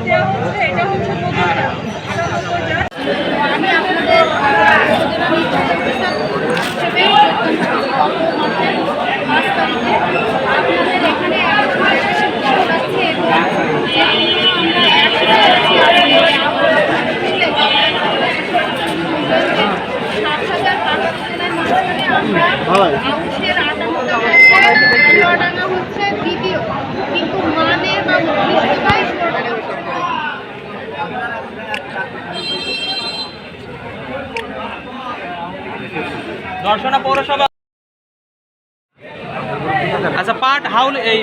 দেওয়া হচ্ছে এটা হচ্ছে আমি আপনাদের আপনাদের এখানে আমরা সাত হাজার আউশের আটান্ন দর্শনা পৌরসভা। আচ্ছা পাট হাউল এই